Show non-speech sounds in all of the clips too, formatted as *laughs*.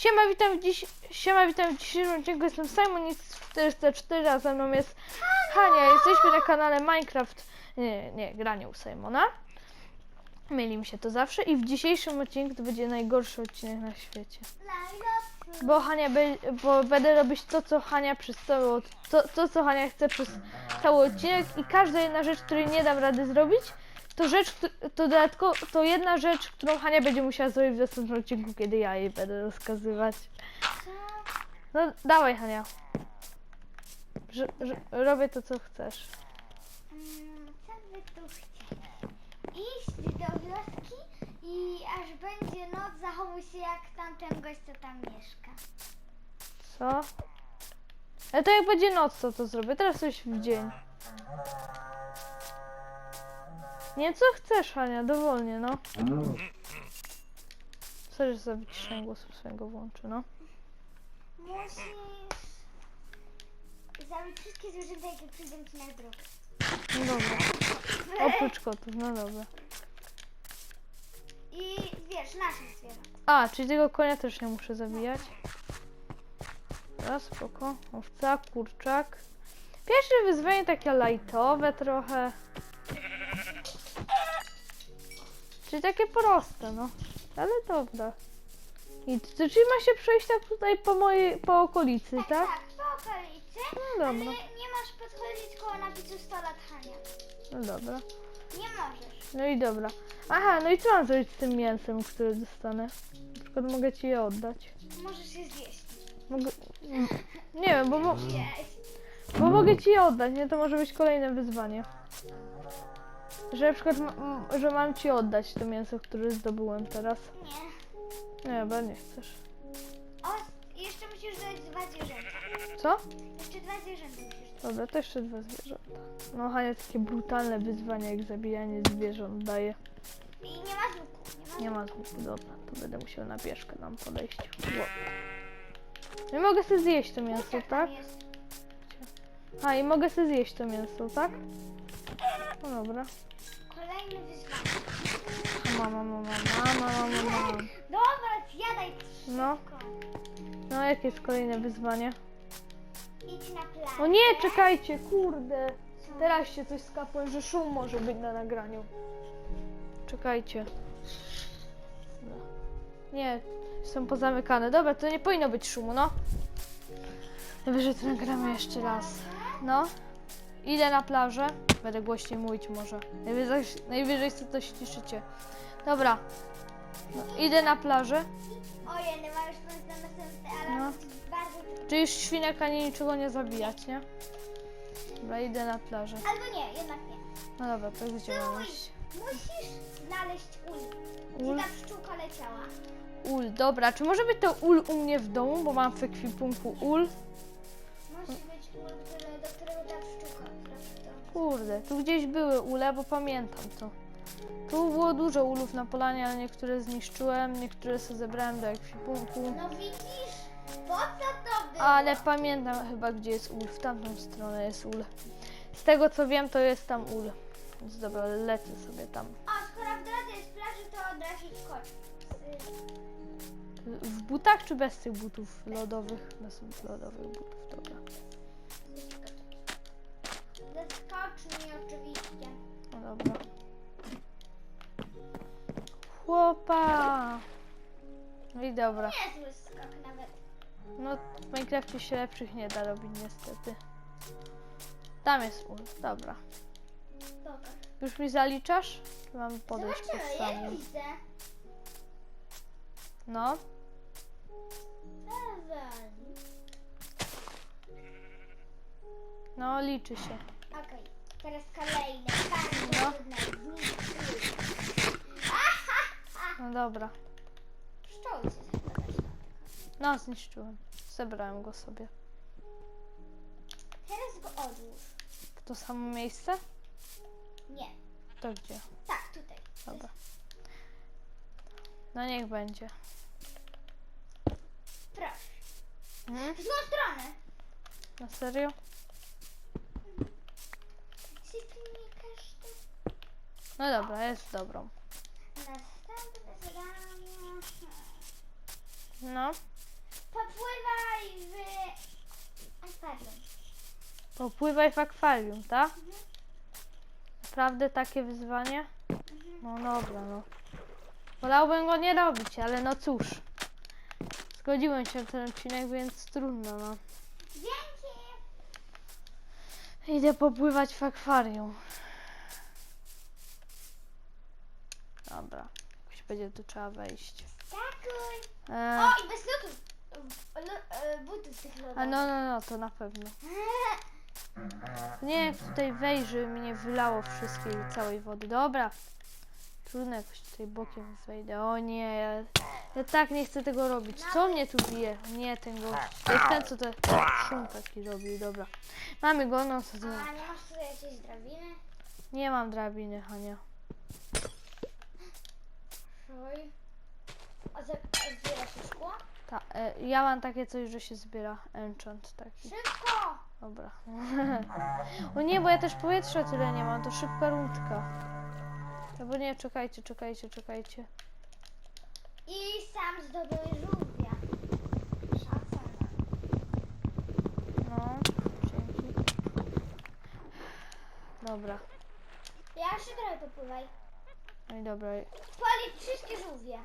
Siema, witam dziś... Siema, witam w dzisiejszym odcinku. Jestem Simon X404, a ze mną jest Hania. Jesteśmy na kanale Minecraft. Nie, nie, granie u Simona. Myli mi się to zawsze i w dzisiejszym odcinku to będzie najgorszy odcinek na świecie. Bo Hania be, bo będę robić to, co Hania przez cały, to, to, co Hania chce przez cały odcinek i każda jedna rzecz, której nie dam rady zrobić, to rzecz, to dodatkowo, to jedna rzecz, którą Hania będzie musiała zrobić w następnym odcinku, kiedy ja jej będę rozkazywać. No dawaj Hania. Że, robię to, co chcesz. Mm, Co by tu chcieli? Iść do wioski i aż będzie noc, zachowuj się jak tamten gość, co tam mieszka. Co? Ale to jak będzie noc, to to zrobię. Teraz coś w dzień. Nie, co chcesz, Hania, dowolnie, no. Że sobie wyciszenie głosu swojego włączy, no. Musisz zabić wszystkie zwierzęta, jakie przyjdą ci na drogę. No dobra. Oprócz kotów, no dobra. I wiesz, nasze zwierzę. A, czyli tego konia też nie muszę zabijać. Teraz spoko. Owca, kurczak. Pierwsze wyzwanie takie lightowe trochę. Czyli takie proste, no. Ale dobra. I to, czyli ma się przejść tak tutaj po mojej, po okolicy, Tak, tak? tak, po okolicy. No Ale dobra. nie masz podchodzić koło napisu 100 lat Hania. No dobra. Nie możesz. No i dobra. Aha, no i co mam zrobić z tym mięsem, które dostanę? Na przykład mogę ci je oddać. Możesz je zjeść. Mogę... Nie wiem, bo, mo... Jeść. bo mogę ci je oddać, nie? To może być kolejne wyzwanie. Że na przykład, że mam ci oddać to mięso, które zdobyłem teraz. Nie. Nie, chyba nie chcesz. O, jeszcze musisz dać dwa zwierzęta. Co? Jeszcze dwa zwierzęta musisz dać. Dobra, to jeszcze dwa zwierzęta. No, Hania takie brutalne wyzwania, jak zabijanie zwierząt daje. I nie ma łuku. Nie ma złuku, dobra, to będę musiał na pieszkę nam podejść. Bo... Nie mogę sobie zjeść to mięso, tak? jest. A, i mogę sobie zjeść to mięso, tak? No dobra. Mama, mama, mama, mama, mama. Dobra, zjadaj No, no jakie jest kolejne wyzwanie? Idź na plan. O nie, czekajcie, kurde. Teraz się coś skapłem, że szum może być na nagraniu. Czekajcie. No. Nie, są pozamykane. Dobra, to nie powinno być szumu, no. Najwyżej to nagramy jeszcze raz. No. Idę na plażę. Będę głośniej mówić może. Najwyżej, najwyżej sobie to ściszycie. Dobra. No, idę na plażę. Ojej, nie ma już pomysłu na następny, ale No. bardzo... Czy już świnek ani niczego nie zabijać, nie? Dobra, idę na plażę. Albo nie, jednak nie. No dobra, to gdzie mam Stój! iść? Musisz znaleźć ul. Ul? Gdzie ta pszczółka leciała. Ul, dobra. Czy może być to ul u mnie w domu, bo mam w ekwipunku ul? Musi być ul, który, do którego ta pszczółka trafi. Kurde, tu gdzieś były ule, bo pamiętam to. Tu było dużo ulów na polanie, ale niektóre zniszczyłem, niektóre sobie zebrałem do ekwipunku. No widzisz? Po co to było? Ale pamiętam chyba, gdzie jest ul. W tamtą stronę jest ul. Z tego co wiem, to jest tam ul. Więc dobra, lecę sobie tam. O, skoro w drodze jest plaży, to od razu skocz. W butach czy bez tych butów lodowych? Bez lodowych butów, dobra. Zeskocz mi oczywiście. No dobra. Chłopa! No i dobra. Niezły skok nawet. No w Minecrafcie się lepszych nie da robić niestety. Tam jest ul, dobra. Dobra. Już mi zaliczasz? Czy mam podejść pod Zobaczymy, ja nie samym? widzę. No. No, liczy się. Okej, teraz kolejne. Bardzo No. trudne. Dobra. Pszczoły się zabrać. No, zniszczyłem. Zebrałem go sobie. Teraz go odłóż. W to samo miejsce? Nie. To gdzie? Tak, tutaj. Dobra. No niech będzie. Proszę. Mhm. W złą stronę. Na serio? Czy ty nie każdy? No dobra, jest dobrą. No. Popływaj w akwarium. Popływaj w akwarium, tak? Naprawdę takie wyzwanie? No dobra, no. Wolałbym go nie robić, ale no cóż. Zgodziłem się na ten odcinek, więc trudno, no. Dzięki. Idę popływać w akwarium. Dobra. Jakoś będzie tu trzeba wejść. Skakuj. E, O, i bez lutów. Lu- e, Butów tych lodów. a no, no, no, to na pewno. Nie, jak tutaj wejść, żeby mi nie wylało wszystkiej całej wody. Dobra. Trudno jakoś tutaj bokiem wejdę. O nie, ja, ja tak nie chcę tego robić. Co mnie tu bije? Nie, ten gość. To jest ten, co te szum taki robił. Dobra. Mamy go, no co to? A nie masz tutaj jakiejś drabiny? Nie mam drabiny, Hania. Oj. A zbiera się szkło? Ta, e, ja mam takie coś, że się zbiera enchant taki. Szybko! Dobra. *laughs* o nie, bo ja też powietrza tyle nie mam, to szybka rundka. Albo nie, czekajcie, czekajcie, czekajcie. I sam zdobyłeś żółwia. Szaca. No, dzięki. Dobra. Ja się trochę popływaj. No i dobra. Policz wszystkie żółwie.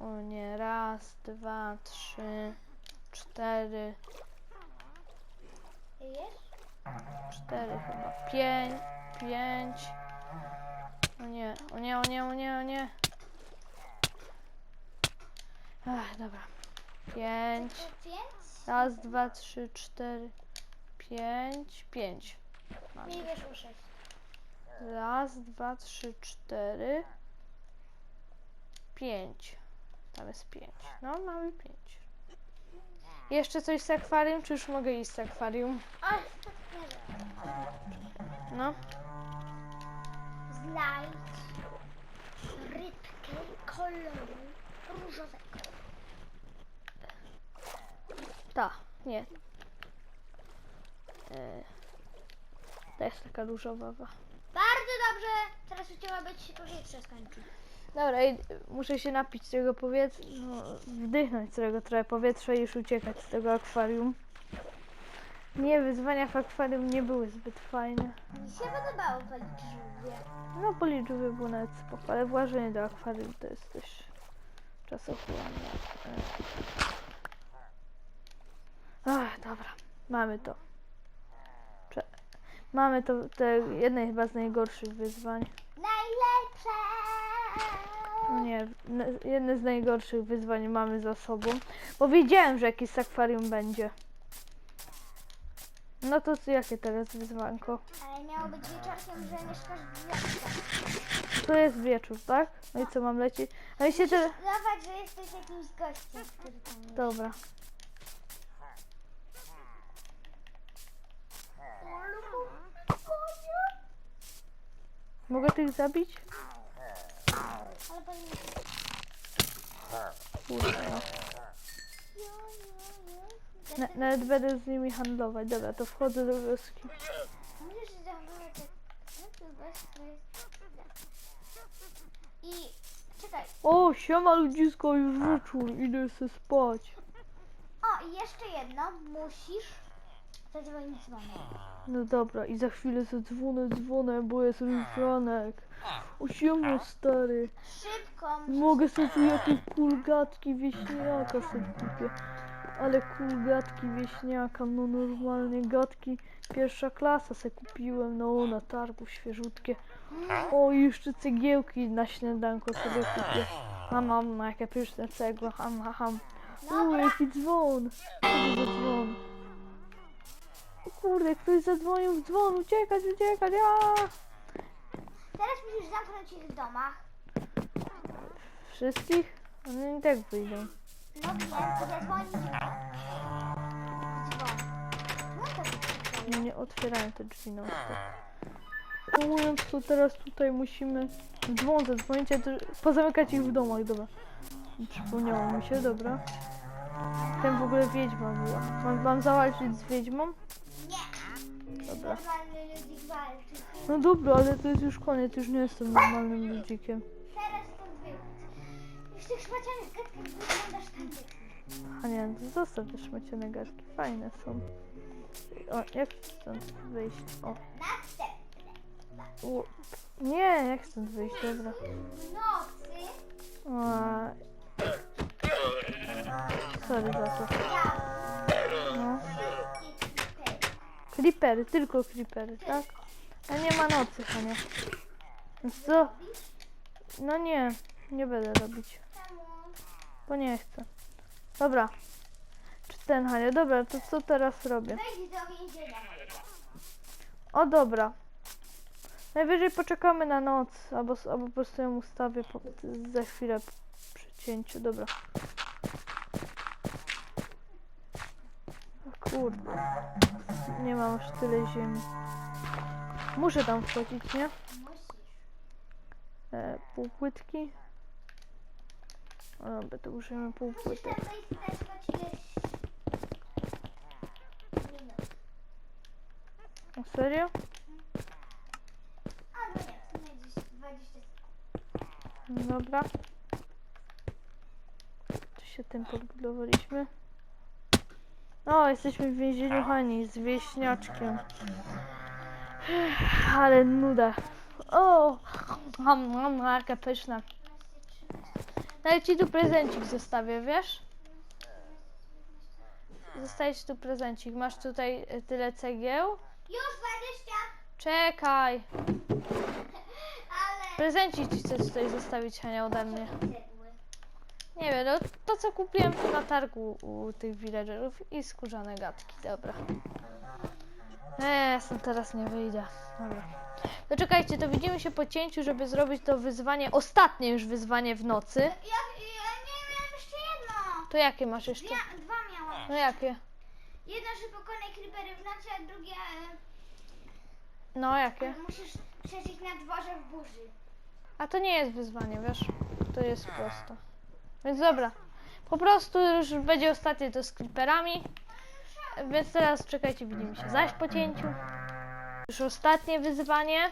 O nie, raz, dwa, trzy, cztery, cztery chyba, pięć, pięć. O nie, o nie, o nie, o nie, o nie. Ach, dobra. Pięć. Raz, dwa, trzy, cztery, pięć, pięć. Mamy. Wyszło sześć. Raz, dwa, trzy, cztery, pięć. Tam jest pięć. No, mamy pięć. Jeszcze coś z akwarium, czy już mogę iść z akwarium? No. Znajdź rybkę koloru różowego. Ta, nie. E, to jest taka różowa. Bardzo dobrze. Teraz Ciebie być powietrze skończy. Dobra, muszę się napić tego powietrza, no, wdychnąć tego trochę powietrza i już uciekać z tego akwarium. Nie, wyzwania w akwarium nie były zbyt fajne. Mi się podobało palić żółwie. No policzyły było nawet spoko, ale włażenie do akwarium to jest dość czasochłonne. Ach, dobra, mamy to. Cze- Mamy to, te jedne chyba z najgorszych wyzwań. Najlepsze! No nie, jedne z najgorszych wyzwań mamy za sobą, bo wiedziałem, że jakieś z akwarium będzie. No to co, jakie teraz wyzwanko? Ale miało być wieczorkiem, że mieszkasz w wiosce. To jest wieczór, tak? No i co, mam lecieć? A mi się te... Zobacz, że jesteś jakimś gościem, który tam jest. Dobra. Mogę tych zabić? Ale powinien Kurde, no. Na, nawet będę z nimi handlować. Dobra, to wchodzę do wioski. Możesz tak. No to jest. I czekaj. O, siema ludzisko, już wieczór, idę se spać. O, i jeszcze jedno. Musisz dzwonek. No dobra, i za chwilę zadzwonę, dzwonę, bo jest już ranek. O, siema stary. Szybko. musisz- Mogę sobie tu jakieś kulgatki wieśniaka sobie kupię. Ale kulgatki wieśniaka, no normalnie gadki pierwsza klasa se kupiłem, no na targu świeżutkie. O, i jeszcze cegiełki na śniadanko sobie kupię. Mam, mam, jakie pyszne cegła, ham, ham, ham. O, jaki dzwon. Co to za dzwon? Kurde, ktoś zadzwonił w dzwon, uciekać, uciekać, ja! Teraz musisz zamknąć ich w domach. Wszystkich? One i tak wyjdą. No wiem, i zadzwonić w dzwon. No to. No nie otwierają te drzwi na to. Mówiąc to teraz tutaj musimy dzwon zadzwonić, a to pozamykać ich w domach, dobra. Przypomniało mi się, dobra. Ten w ogóle wiedźma była. Mam, mam zawalczyć z wiedźmą? Nie. Dobra. Normalny ludzik walczy. No dobra, ale to jest już koniec, już nie jestem normalnym ludzikiem. Teraz stąd wyjdź. Już tych szmacianych gadkach wyglądasz tam. A nie, to zostaw te szmaciane gadki. Fajne są. O, jak stąd wyjść? O. Następne. U, nie, jak stąd wyjść? Dobra. W nocy O, sorry za to. No. Creepery, tylko creepery, tak? A nie ma nocy, Hania. Więc co? No nie, nie będę robić, bo nie chcę. Dobra. Czy ten, Hania? Dobra, to co teraz robię? O, dobra. Najwyżej poczekamy na noc, albo, albo po prostu ją ustawię po, za chwilę przy cięciu. Dobra. Kurde. Nie mam już tyle ziemi. Muszę tam wchodzić, nie? E, półpłytki. O, dobra, to użyjemy półpłytek. O, serio? Albo nie, w sumie gdzieś 20 sekund. Dobra. Tym podbudowaliśmy. O, jesteśmy w więzieniu Hani z wieśniaczkiem. Ale nuda. O, mam, mam markę pyszna. 12, 13, Daj ci tu prezencik zostawię, wiesz? Zostaje ci tu prezencik. Masz tutaj e, tyle cegieł. Już 20! Czekaj. *laughs* Ale... Prezencik ci chcę tutaj zostawić, Hania, ode mnie. Nie wiem, no to co kupiłem na targu u tych villagerów i skórzane gadki, dobra. Eee, stąd teraz nie wyjdę. Dobra. To czekajcie, to widzimy się po cięciu, żeby zrobić to wyzwanie, ostatnie już wyzwanie w nocy. Ja, ja nie miałam jeszcze jedno! To jakie masz jeszcze? Dwie, dwa miałam. No jakie? Jedno, że pokonaj creepery w nocy, a drugie No e, jakie? musisz przeżyć na dworze w burzy. A to nie jest wyzwanie, wiesz? To jest proste. Więc dobra. Po prostu już będzie ostatnie to z creeperami. Więc teraz czekajcie, widzimy się zaś po cięciu. Już ostatnie wyzwanie,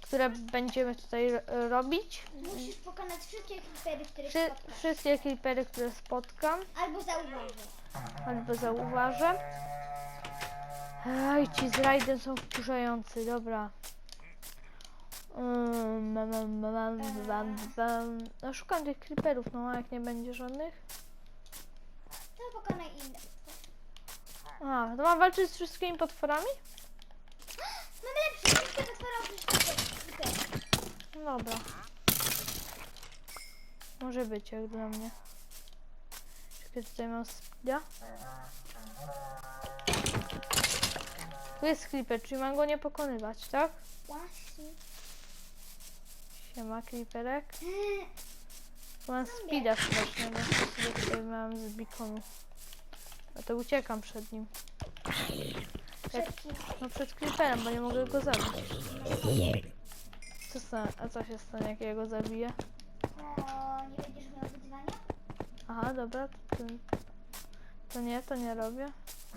które będziemy tutaj ro- robić. Musisz pokonać wszystkie creepery, które Wszy- spotkasz. wszystkie creepery, które spotkam Albo zauważysz. albo zauważę. Ej, ci z rajdem są wkurzający, dobra. Mm, mam, mam, mam, mam, mam, mam. No szukam tych creeperów, no a jak nie będzie żadnych. To pokonaj inne. A, to mam walczyć z wszystkimi potworami? *gasps* Mamy lepsze, wszystkie potwory oprócz. No Dobra. Może być jak dla mnie. Czekaj, tutaj mam speeda. Tu jest creeper, czyli mam go nie pokonywać, tak? Właśnie. Siema, creeperek. *laughs* Mam speeda strasznego, sobie tutaj mam z beaconu. A to uciekam przed nim. Jak, no przed creeperem, bo nie mogę go zabić. Co stanie, a co się stanie, jak ja go zabiję? O, nie będziesz miał wyzwania? Aha, dobra, to, to, to nie, to nie robię.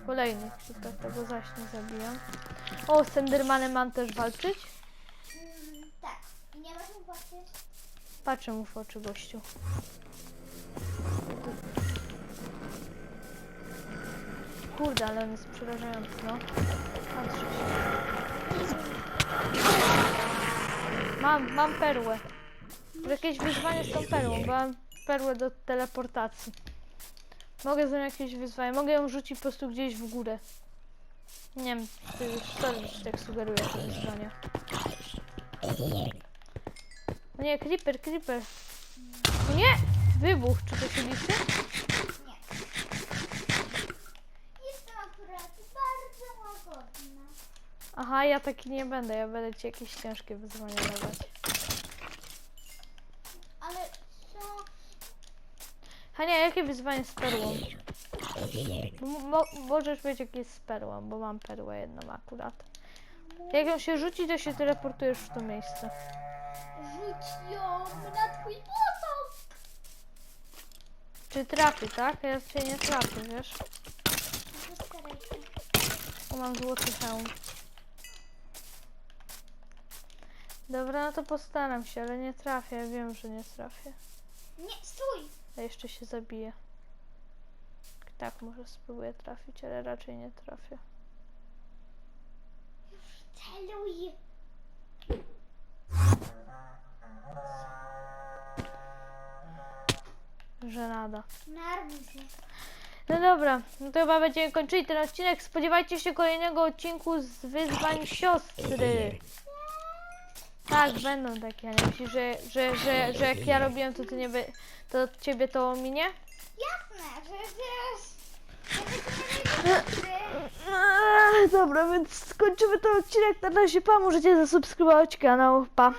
Kolejny creeper, tego zaś nie zabijam. O, z Endermanem mam też walczyć? Mm, tak. I nie masz mu płacy? Patrzę mu w oczy, gościu. Kurde, ale on jest przerażający, no. Patrzę się. Mam, mam perłę. Jakieś wyzwanie z tą perłą, bo mam perłę do teleportacji. Mogę z nią jakieś wyzwanie. Mogę ją rzucić po prostu gdzieś w górę. Nie wiem, czy sorry, że tak sugeruję te wyzwania. Nie, creeper, creeper. Nie! Wybuch, czy to się liczy? Nie. Jestem akurat bardzo łagodna. Aha, ja taki nie będę, ja będę ci jakieś ciężkie wyzwania dawać. Ale co? Hania, jakie wyzwanie z perłą? Bo Mo możesz wiedzieć jakie jest z perłą, bo mam perłę jedną akurat. Jak ją się rzuci, to się teleportujesz w to miejsce. Rzuć ją na twój posąg! Czy trafi, tak? Ja cię nie trafię, wiesz? Postaraj się. Bo mam złoty hełm. Dobra, no to postaram się, ale nie trafię, ja wiem, że nie trafię. Nie, stój! A jeszcze się zabiję. tak może spróbuję trafić, ale raczej nie trafię. Celuj. Żenada. Na arbuzie. No dobra, no to chyba będziemy kończyli ten odcinek. Spodziewajcie się kolejnego odcinku z wyzwań siostry. Tak, będą takie. Nie myślisz, że, że, że, że jak ja robiłem, to ty nie by, to ciebie to ominie? Jasne, że Eee, Dobra, więc skończymy ten odcinek. Na razie pa, możecie zasubskrybować kanał. Pa.